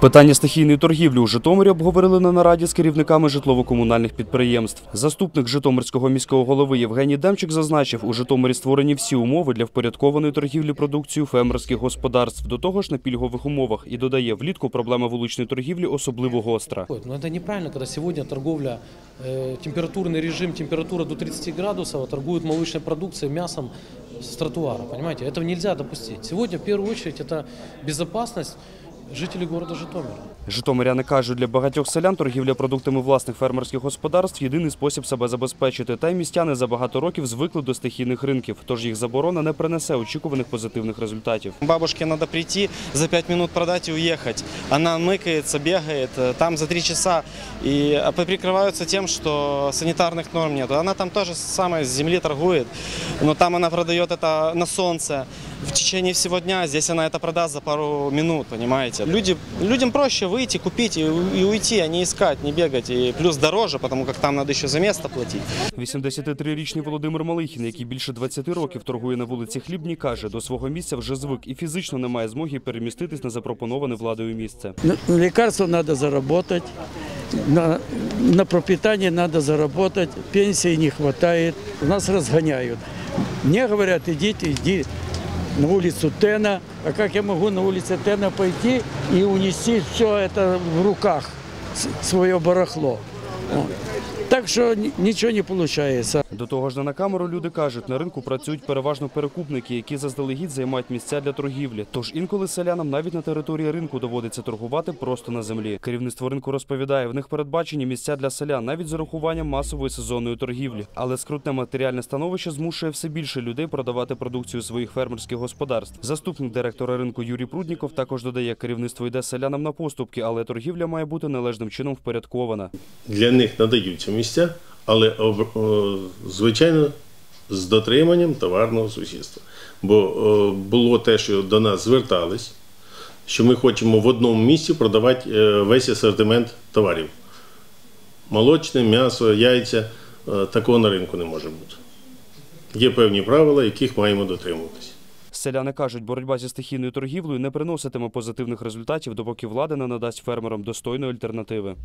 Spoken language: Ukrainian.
Питання стихійної торгівлі у Житомирі обговорили на нараді з керівниками житлово-комунальних підприємств. Заступник Житомирського міського голови Євгеній Демчик зазначив, у Житомирі створені всі умови для впорядкованої торгівлі продукцією фермерських господарств. До того ж на пільгових умовах і додає, влітку проблема вуличної торгівлі особливо гостра. Но это неправильно, когда сегодня торговля, э, температурный режим, температура до 30 градусов, а торгуют молочной продукцией, мясом с тротуара, понимаете? Этого нельзя допустить. Сегодня в первую очередь это безопасность жителей города Житомира. Житомиряни кажуть, для багатьох селян торгівля продуктами власних фермерських господарств єдиний спосіб себе забезпечити. Та й містяни за багато років звикли до стихійних ринків, тож їх заборона не принесе очікуваних позитивних результатів. Бабушке надо прийти, за 5 минут продать и уехать. Она мыкается, бегает, э, там за 3 часа. И а, прикрываются тем, что санитарных норм нет. Она там тоже самое с земли торгует, но там она продает это на солнце. В течение всего дня здесь она это продаст за пару минут, понимаете. Люди, людям проще выйти, купить и, и уйти, а не искать, не бегать. И плюс дороже, потому как там надо еще за место платить. 83-річний Володимир Малихін, який більше 20 років торгує на вулиці Хлібній, каже, до свого місця вже звик і фізично не має змоги переміститись на запропоноване владою місце. На на лекарства надо на, на пропитание надо заработать, пенсии не хватает, нас разгоняют. Мне говорят, идите, иди на улицу Тена, а как я могу на улице Тена пойти и унести все это в руках, свое барахло. Вот. Так ни- ничего не получается. До того ж, не на камеру люди кажуть, на ринку працюють переважно перекупники, які заздалегідь займають місця для торгівлі. Тож інколи селянам навіть на території ринку доводиться торгувати просто на землі. Керівництво ринку розповідає, в них передбачені місця для селян навіть з урахуванням масової сезонної торгівлі. Але скрутне матеріальне становище змушує все більше людей продавати продукцію своїх фермерських господарств. Заступник директора ринку Юрій Прудніков також додає, керівництво йде селянам на поступки, але торгівля має бути належним чином впорядкована. для них надаються місця, але звичайно з дотриманням товарного сусідства. Бо було те, що до нас звертались, що ми хочемо в одному місці продавати е, весь асортимент товарів. Молочне, м'ясо, яйця Е, такого на ринку не може бути. Є певні правила, яких маємо дотримуватися. Селяни кажуть, боротьба зі стихійною торгівлею не приноситиме позитивних результатів, допоки влада не надасть фермерам достойної альтернативи.